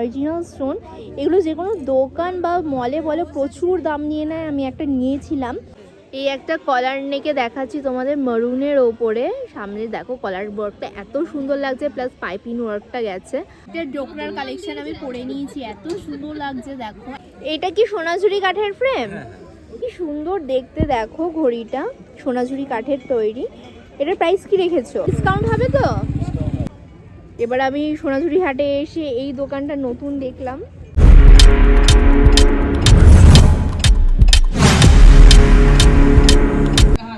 Original stone এগুলো যে কোনো দোকান বা মলে বলে প্রচুর দাম নিয়ে নেয় আমি একটা নিয়েছিলাম। এই একটা কলার নেকে দেখাচ্ছি তোমাদের মারুনের ওপরে। সামনে দেখো কলার ওয়ার্কটা এত সুন্দর লাগছে প্লাস পাইপিং ওয়ার্কটা গেছে। এটা ডোকরার কালেকশন আমি পরে নিয়েছি এত সুন্দর লাগছে দেখো। এটা কি সোনাঝুরি কাঠের ফ্রেম কি সুন্দর দেখতে দেখো ঘড়িটা সোনাঝুরি কাঠের তৈরি। এটার প্রাইস কি রেখেছো? ডিসকাউন্ট হবে তো? এবার আমি সোনাঝুরি হাটে এসে এই দোকানটা নতুন দেখলাম।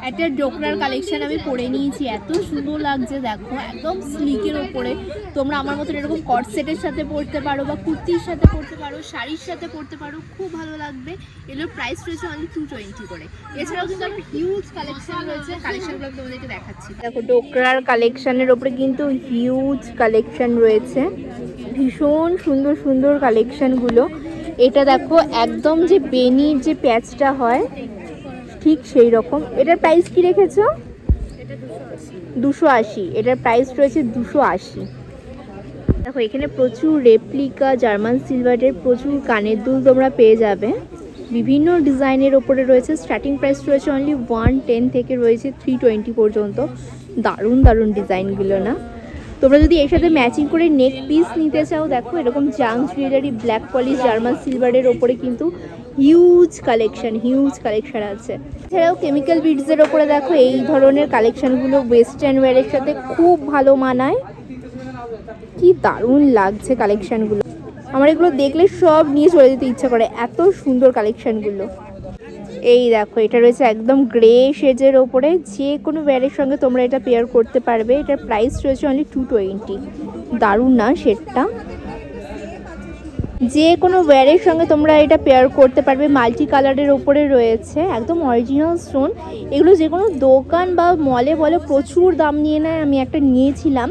একটা ডোকরার কালেকশন আমি পরে নিয়েছি। এত সুন্দর লাগছে, দেখো, একদম স্লিকের ওপরে। তোমরা আমার মতন এরকম কট সেটের সাথে পরতে পারো বা কুর্তির সাথে পরতে পারো, শাড়ির সাথে পরতে পারো, খুব ভালো লাগবে। এগুলোর প্রাইস রয়েছে অনলি টু টোয়েন্টি করে। এছাড়াও কিন্তু একটা হিউজ কালেকশন রয়েছে। কালেকশনগুলো তোমাদেরকে দেখাচ্ছি। দেখো, ডোকরার কালেকশনের ওপরে কিন্তু হিউজ কালেকশন রয়েছে। ভীষণ সুন্দর সুন্দর কালেকশনগুলো এটা দেখো, একদম যে বেনির যে প্যাচটা হয় ঠিক সেই রকম। এটার প্রাইস কি রেখেছো? দুশো আশি। এটার প্রাইস রয়েছে দুশো আশি। দেখো এখানে প্রচুর রেপ্লিকা জার্মান সিলভারের প্রচুর কানের দুল তোমরা পেয়ে যাবে। বিভিন্ন ডিজাইনের ওপরে রয়েছে। স্টার্টিং প্রাইস রয়েছে অনলি ওয়ান টেন থেকে রয়েছে থ্রি টোয়েন্টি পর্যন্ত। দারুণ দারুণ ডিজাইনগুলো না? তোমরা যদি এর সাথে ম্যাচিং করে নেক পিস নিতে চাও, দেখো এরকম জাং জুয়েলারি ব্ল্যাক পলিশ জার্মান সিলভারের ওপরে কিন্তু হিউজ কালেকশন হিউজ কালেকশন আছে। এছাড়াও কেমিক্যাল বিডসের ওপরে দেখো এই ধরনের কালেকশনগুলো ওয়েস্টার্ন ওয়্যারের সাথে খুব ভালো মানায়। কি দারুণ লাগছে কালেকশনগুলো আমার এগুলো দেখলে সব নিয়ে চলে যেতে ইচ্ছা করে, এত সুন্দর কালেকশনগুলো এই দেখো, এটা রয়েছে একদম গ্রে শেজের ওপরে। যে কোনো ব্যারের সঙ্গে তোমরা এটা পেয়ার করতে পারবে। এটার প্রাইস রয়েছে অনলি টু টোয়েন্টি দারুণ না শেডটা যে কোনো ওয়্যারের সঙ্গে তোমরা এটা পেয়ার করতে পারবে। মাল্টি কালারের ওপরে রয়েছে, একদম অরিজিনাল স্টোন এগুলো যে কোনো দোকান বা মলে বলে, প্রচুর দাম নিয়ে নেয়। আমি একটা নিয়েছিলাম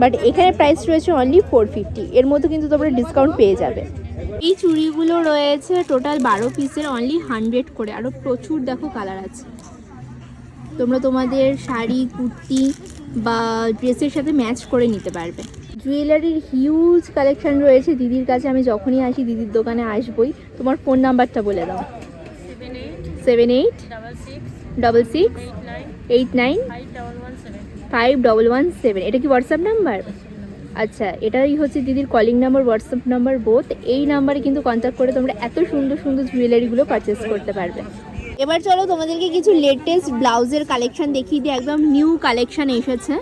বাট এখানে প্রাইস রয়েছে অনলি ফোর ফিফটি এর মধ্যে কিন্তু তোমরা ডিসকাউন্ট পেয়ে যাবে। এই চুড়িগুলো রয়েছে টোটাল বারো পিসের অনলি হান্ড্রেড করে। আরও প্রচুর দেখো কালার আছে। তোমরা তোমাদের শাড়ি, কুর্তি বা ড্রেসের সাথে ম্যাচ করে নিতে পারবে। জুয়েলারির হিউজ কালেকশন রয়েছে। দিদির কাছে আমি যখনই আসি, দিদির দোকানে আসবই। তোমার ফোন নাম্বারটা বলে দাও। Seven eight double six eight nine five double one seven এটা কি হোয়াটসঅ্যাপ নাম্বার আচ্ছা এটাই হচ্ছে দিদির calling number WhatsApp number both এই নাম্বারে কিন্তু কন্ট্যাক্ট করে তোমরা এত সুন্দর সুন্দর জুয়েলারিগুলো পারচেস করতে পারবে। এবার চলো তোমাদেরকে কিছু লেটেস্ট ব্লাউজের কালেকশন দেখিয়ে দিই, একদম নিউ কালেকশন এসেছে।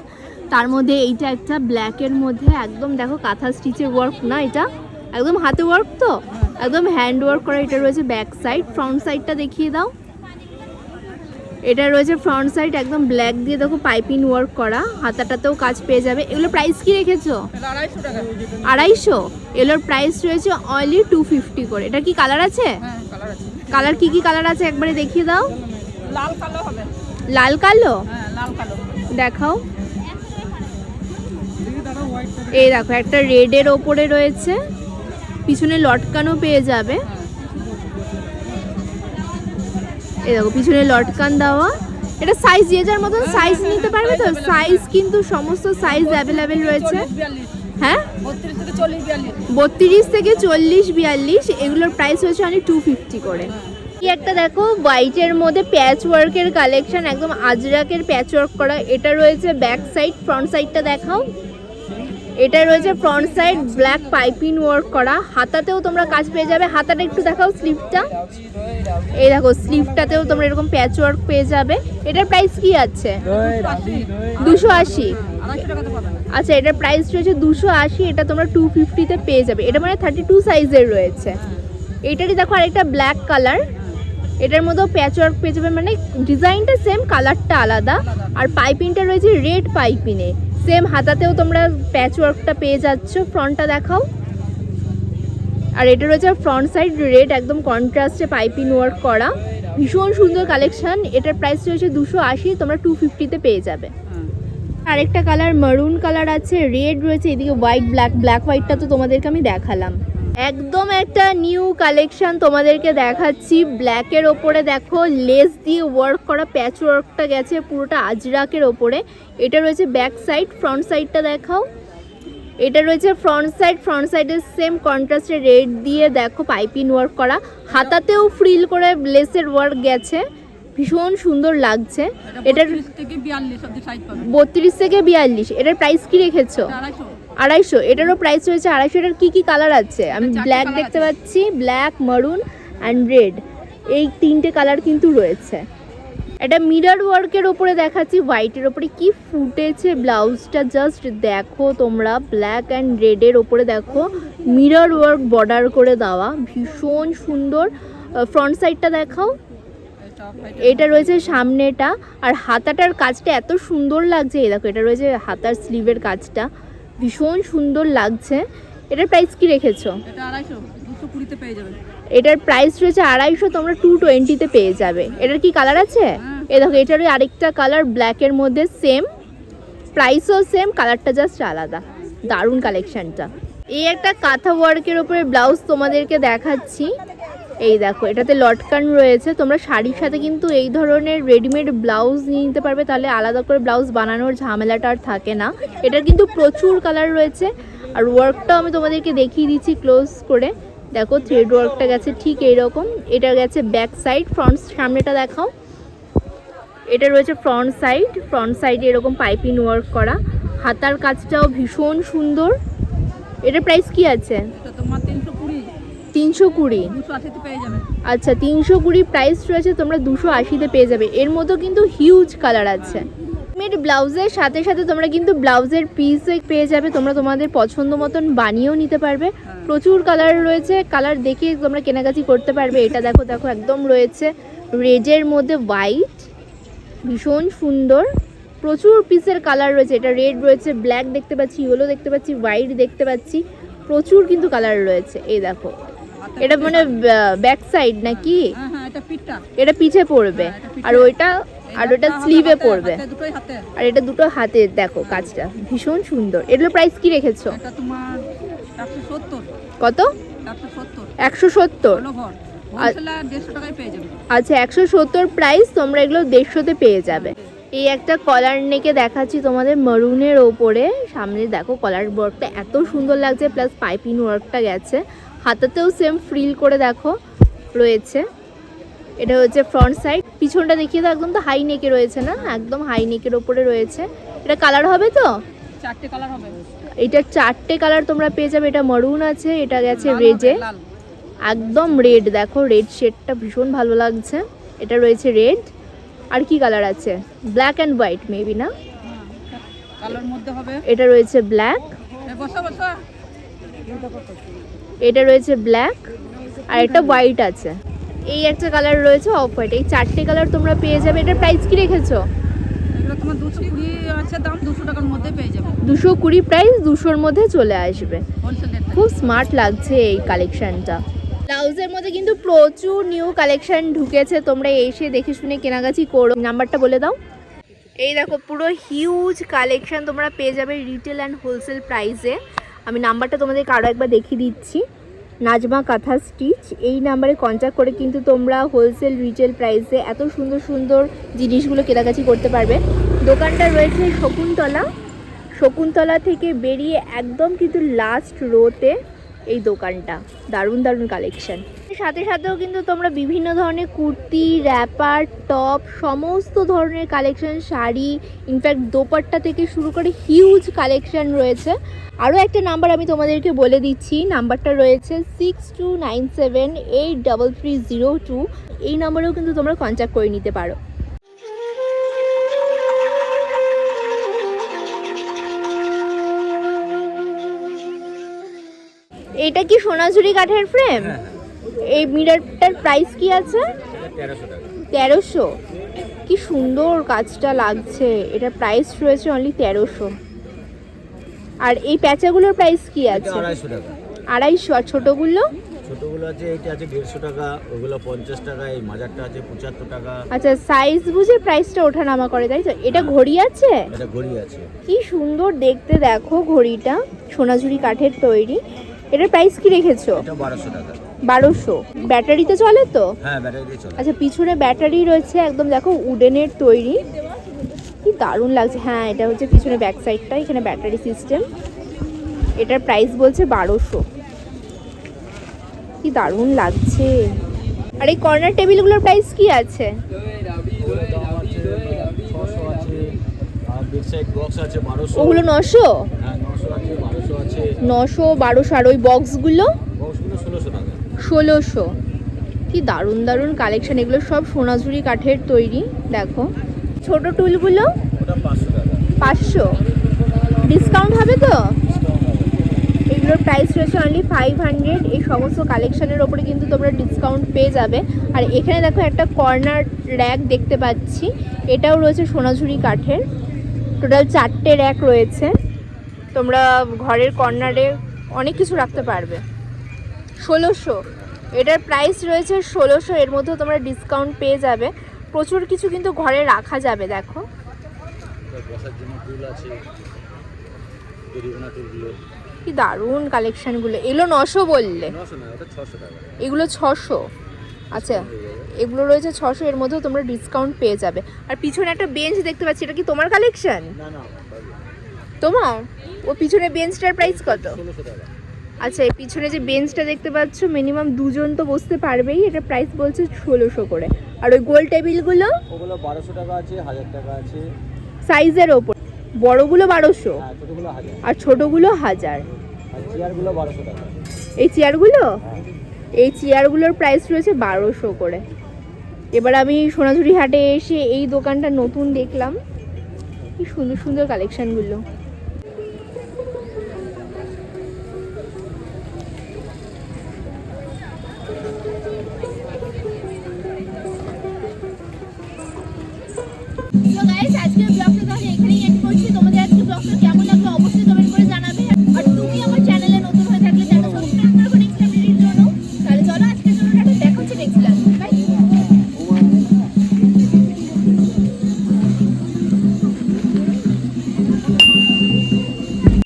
তার মধ্যে এইটা একটা ব্ল্যাকের মধ্যে, একদম দেখো কাঁথা স্টিচের ওয়ার্ক না এটা? একদম হাতে ওয়ার্ক তো? একদম হ্যান্ড ওয়ার্ক করা এটা রয়েছে ব্যাক সাইড ফ্রন্ট সাইডটা দেখিয়ে দাও। এটা রয়েছে ফ্রন্ট সাইড একদম ব্ল্যাক দিয়ে দেখো পাইপিং ওয়ার্ক করা। হাতাটাতেও কাজ পেয়ে যাবে। এগুলো প্রাইস কি রেখেছো? আড়াইশো। এগুলোর প্রাইস রয়েছে অনলি টু ফিফটি করে। এটা কি কালার আছে? কালার কি কি কালার আছে একবারে দেখিয়ে দাও। লাল কালো? হবে লাল কালো দেখাও। এই দেখো, একটা রেডের ওপরে রয়েছে। পিছনে লটকানো পেয়ে যাবে। এই দেখো, পিছনে লটকান দেওয়া। এটা সাইজ যে যার মতন সাইজ নিতে পারবে তো সাইজ কিন্তু সমস্ত সাইজ অ্যাভেলেবেল রয়েছে। হ্যাঁ? বত্রিশ থেকে চল্লিশ বিয়াল্লিশ, এগুলোর প্রাইস হচ্ছে অনেক টু ফিফটি করে। কি একটা দেখো হোয়াইটের মধ্যে প্যাচ ওয়ার্কের কালেকশন একদম আজরাকের প্যাচ ওয়ার্ক করা। এটা রয়েছে ব্যাক সাইড ফ্রন্ট সাইডটা দেখাও। এটা রয়েছে front side black piping work করা। হাতাতেও তোমরা কাজ পেয়ে যাবে। হাতাটা একটু দেখাও স্লিভটা এই দেখো স্লিভটাতেও তোমরা এরকম প্যাচ ওয়ার্ক পেয়ে যাবে। এটার প্রাইস কি আছে? দুশো আশি। আচ্ছা এটার প্রাইস রয়েছে দুশো আশি, এটা তোমরা টু ফিফটিতে পেয়ে যাবে। এটা মানে থার্টি টু সাইজের রয়েছে। এইটারই দেখো আরেকটা ব্ল্যাক কালার এটার মধ্যেও প্যাচ ওয়ার্ক পেয়ে যাবে মানে ডিজাইনটা সেম কালারটা আলাদা। আর পাইপিংটা রয়েছে রেড পাইপিনে সেম হাতাতেও তোমরা প্যাচ ওয়ার্কটা পেয়ে যাচ্ছ। ফ্রন্টটা দেখাও। আর এটা রয়েছে ফ্রন্ট সাইড রেড একদম কন্ট্রাস্টে পাইপিং ওয়ার্ক করা। ভীষণ সুন্দর কালেকশন এটার প্রাইস রয়েছে দুশো আশি তোমরা টু ফিফটিতে পেয়ে যাবে। আরেকটা কালার মারুন কালার আছে রেড রয়েছে এদিকে হোয়াইট ব্ল্যাক ব্ল্যাক হোয়াইটটা তো তোমাদেরকে আমি দেখালাম। একদম একটা নিউ কালেকশন তোমাদেরকে দেখাচ্ছি ব্ল্যাকের ওপরে দেখো লেস দিয়ে ওয়ার্ক করা প্যাচ ওয়ার্কটা গেছে পুরোটা আজরাকের ওপরে। এটা রয়েছে ব্যাক সাইড ফ্রন্ট সাইডটা দেখাও। এটা রয়েছে ফ্রন্ট সাইড ফ্রন্ট সাইডের সেম কন্ট্রাস্টে রেড দিয়ে দেখো পাইপিং ওয়ার্ক করা। হাতাতেও ফ্রিল করে লেসের ওয়ার্ক গেছে। ভীষণ সুন্দর লাগছে। এটার বত্রিশ থেকে বিয়াল্লিশ এটার প্রাইস কি রেখেছো? আড়াইশো। এটারও প্রাইস রয়েছে আড়াইশো। এটার কি কি কালার আছে? আমি ব্ল্যাক দেখতে পাচ্ছি। ব্ল্যাক মারুন অ্যান্ড রেড এই তিনটে কালার কিন্তু রয়েছে। এটা মিরর ওয়ার্কের ওপরে দেখাচ্ছি হোয়াইটের ওপরে কি ফুটেছে ব্লাউজটা জাস্ট দেখো তোমরা ব্ল্যাক অ্যান্ড রেডের ওপরে দেখো। মিরর ওয়ার্ক বর্ডার করে দেওয়া। ভীষণ সুন্দর। ফ্রন্ট সাইডটা দেখাও। এটা রয়েছে সামনেটা। আর হাতাটার কাজটা এত সুন্দর লাগছে। এই দেখো, এটা রয়েছে হাতার স্লিভের কাজটা। ভীষণ সুন্দর লাগছে। এটার প্রাইস কি রেখেছো? দুশো কুড়িতে পেয়ে এটার প্রাইস রয়েছে আড়াইশো তোমরা টু টোয়েন্টিতে পেয়ে যাবে। এটার কি কালার আছে? হ্যাঁ। এ দেখো এটারই আরেকটা কালার ব্ল্যাকের মধ্যে সেম প্রাইসও সেম কালারটা জাস্ট আলাদা। দারুণ কালেকশনটা এই একটা কাঁথা ওয়ার্কের ওপরে ব্লাউজ তোমাদেরকে দেখাচ্ছি। এই দেখো এটাতে লটকান রয়েছে। তোমরা শাড়ির সাথে কিন্তু এই ধরনের রেডিমেড ব্লাউজ নিয়ে নিতে পারবে। তাহলে আলাদা করে ব্লাউজ বানানোর ঝামেলাটা আর থাকে না। এটার কিন্তু প্রচুর কালার রয়েছে। আর ওয়ার্কটাও আমি তোমাদেরকে দেখিয়ে দিচ্ছি ক্লোজ করে। দেখো থ্রেড ওয়ার্কটা গেছে ঠিক এইরকম। এটা গেছে ব্যাক সাইড ফ্রন্ট সামনেটা দেখাও। এটা রয়েছে ফ্রন্ট সাইড ফ্রন্ট সাইডে এরকম পাইপিং ওয়ার্ক করা। হাতার কাজটাও ভীষণ সুন্দর। এটার প্রাইস কি আছে? তিনশো কুড়ি। আচ্ছা তিনশো কুড়ি প্রাইস রয়েছে তোমরা দুশো আশিতে পেয়ে যাবে। এর মধ্যেও কিন্তু হিউজ কালার আছে। রেডিমেড ব্লাউজের সাথে সাথে তোমরা কিন্তু ব্লাউজের পিসও পেয়ে যাবে। তোমরা তোমাদের পছন্দ মতন বানিয়েও নিতে পারবে। প্রচুর কালার রয়েছে। কালার দেখে তোমরা কেনাকাটি করতে পারবে। এটা দেখো দেখো একদম রয়েছে। রেডের মধ্যে হোয়াইট ভীষণ সুন্দর। প্রচুর পিসের কালার রয়েছে। এটা রেড রয়েছে ব্ল্যাক দেখতে পাচ্ছি ইয়েলো দেখতে পাচ্ছি হোয়াইট দেখতে পাচ্ছি। প্রচুর কিন্তু কালার রয়েছে। এই দেখো। এটা মানে ব্যাক সাইড নাকি? হ্যাঁ হ্যাঁ এটা পিছে পড়বে হ্যাঁ, পিঠে। আর ওইটা আর ওটা স্লিভে পড়বে। আর এটা দুটো হাতে দেখো কাজটা। ভীষণ সুন্দর। এগুলো প্রাইস কি রেখেছো? কত? একশো সত্তর। আচ্ছা একশো সত্তর প্রাইস তোমরা এগুলো দেড়শোতে পেয়ে যাবে। এই একটা কলার নেকে দেখাচ্ছি তোমাদের মারুনের ওপরে। সামনে দেখো কলার ওয়ার্কটা এত সুন্দর লাগছে প্লাস পাইপিং ওয়ার্কটা গেছে। হাতাতেও সেম ফ্রিল করে দেখো রয়েছে। এটা হচ্ছে ফ্রন্ট সাইড পিছনটা দেখিয়ে দাও একদম তো হাই নেকে রয়েছে না? একদম হাই নেকের ওপরে রয়েছে। এটা কালার হবে তো? চারটে কালার হবে। এটা চারটে কালার তোমরা পেয়ে যাবে। এটা মারুন আছে এটা গেছে রেজে একদম রেড দেখো রেড শেডটা ভীষণ ভালো লাগছে। এটা রয়েছে রেড আর কি কালার আছে? ব্ল্যাক অ্যান্ড হোয়াইট মেবি না? কালোর মধ্যে হবে। এটা রয়েছে ব্ল্যাক এটা রয়েছে ব্ল্যাক আর এটা হোয়াইট আছে। এই একটা কালার রয়েছে অফ হোয়াইট। এই চারটে কালার তোমরা পেয়ে যাবে। এটার প্রাইস কি রেখেছো? তোমার দুশো কুড়ি আছে দাম দুশো টাকার মধ্যে পেয়ে যাবে। দুশো কুড়ি প্রাইস দুশোর মধ্যে চলে আসবে। খুব স্মার্ট লাগছে এই কালেকশনটা ব্লাউজের মধ্যে কিন্তু প্রচুর নিউ কালেকশন ঢুকেছে। তোমরা এসে দেখে শুনে কেনাকাটি করো। নাম্বারটা বলে দাও। এই দেখো পুরো হিউজ কালেকশন তোমরা পেয়ে যাবে রিটেল অ্যান্ড হোলসেল প্রাইসে আমি নাম্বারটা তোমাদেরকে আরও একবার দেখিয়ে দিচ্ছি। নাজমা কাঁথা স্টিচ এই নাম্বারে কন্ট্যাক্ট করে কিন্তু তোমরা হোলসেল রিটেল প্রাইসে এত সুন্দর সুন্দর জিনিসগুলো কেনাকাছি করতে পারবে। দোকানটা রয়েছে শকুন্তলা। শকুন্তলা থেকে বেরিয়ে একদম কিন্তু লাস্ট রোতে এই দোকানটা। দারুণ দারুণ কালেকশন সাথে সাথেও কিন্তু তোমরা বিভিন্ন ধরনের কুর্তি র্যাপার টপ সমস্ত ধরনের কালেকশন শাড়ি ইনফ্যাক্ট দোপাট্টা থেকে শুরু করে হিউজ কালেকশন রয়েছে। আরও একটা নাম্বার আমি তোমাদেরকে বলে দিচ্ছি। নাম্বারটা রয়েছে six two nine seven eight three zero two এই নাম্বারেও কিন্তু তোমরা কন্ট্যাক্ট করে নিতে পারো। এটা কি সোনাঝুরি কাঠের ফ্রেম হ্যাঁ এই মিররটার প্রাইস কি আছে? তেরোশো কি সুন্দর কাজটা লাগছে। এটার প্রাইস রয়েছে অনলি তেরোশো। আর এই প্যাঁচাগুলোর প্রাইস কি আছে? আড়াইশো আর ছোটোগুলো? ছোটোগুলো আছে এটা আছে দেড়শো টাকা ওগুলো পঞ্চাশ টাকা এই মাজারটা আছে পঁচাত্তর টাকা। আচ্ছা সাইজ বুঝে প্রাইসটা ওঠানামা করে তাই তো? এটা ঘড়ি আছে? এটা ঘড়ি আছে। কি সুন্দর দেখতে দেখো ঘড়িটা। সোনাঝুরি কাঠের তৈরি। এটার প্রাইস কি রেখেছো? এটা বারোশো টাকা। বারোশো। ব্যাটারিতে চলে তো? হ্যাঁ ব্যাটারি দিয়ে চলে। আচ্ছা পিছনে ব্যাটারি রয়েছে একদম দেখো উডেনের তৈরি। কি দারুণ লাগছে। হ্যাঁ এটা হচ্ছে পিছনে ব্যাক সাইডটা এখানে ব্যাটারি সিস্টেম এটার প্রাইস বলছে বারোশো। কি দারুণ লাগছে। আর এই কর্নার টেবিলগুলোর প্রাইস কি আছে? ওগুলো নশো? হ্যাঁ নশো বারোশো আর ওই বক্সগুলো? বক্সগুলো ষোলোশো কি দারুণ দারুণ কালেকশন এগুলো সব সোনাঝুরি কাঠের তৈরি দেখো। ছোট টুলগুলো? পাঁচশো ডিসকাউন্ট হবে তো? এগুলোর প্রাইস রয়েছে অনলি ফাইভ হান্ড্রেড এই সমস্ত কালেকশনের ওপরে কিন্তু তোমরা ডিসকাউন্ট পেয়ে যাবে। আর এখানে দেখো একটা কর্নার র্যাক দেখতে পাচ্ছি। এটাও রয়েছে সোনাঝুরি কাঠের। টোটাল চারটে র্যাক রয়েছে। তোমরা ঘরের কর্নারে অনেক কিছু রাখতে পারবে। ষোলোশো। এটার প্রাইস রয়েছে ষোলোশো, এর মধ্যেও তোমরা ডিসকাউন্ট পেয়ে যাবে। প্রচুর কিছু কিন্তু ঘরে রাখা যাবে, দেখো। কি দারুণ কালেকশনগুলো এগুলো নশো বললে। এগুলো ছশো। আচ্ছা এগুলো রয়েছে ছশো, এর মধ্যেও তোমরা ডিসকাউন্ট পেয়ে যাবে। আর পিছনে একটা বেঞ্চ দেখতে পাচ্ছি, এটা কি তোমার কালেকশন তোমার? ও পিছনে বেঞ্চটার প্রাইস কত? আচ্ছা এই পিছনে যে বেঞ্চটা দেখতে পাচ্ছ মিনিমাম দুজন তো বসতে পারবেই এটা প্রাইস বলছে ষোলোশো করে। আর ওই গোল টেবিলগুলো ওগুলো বারোশো টাকা আছে হাজার টাকা আছে। সাইজের ওপর। বড়গুলো বারোশো? হ্যাঁ আর ছোটোগুলো হাজার। এই চেয়ারগুলো হ্যাঁ। এই চেয়ারগুলোর প্রাইস রয়েছে বারোশো করে। এবার আমি সোনাঝুরি হাটে এসে এই দোকানটা নতুন দেখলাম। কি সুন্দর সুন্দর কালেকশনগুলো তো গাইস আজকের ব্লগ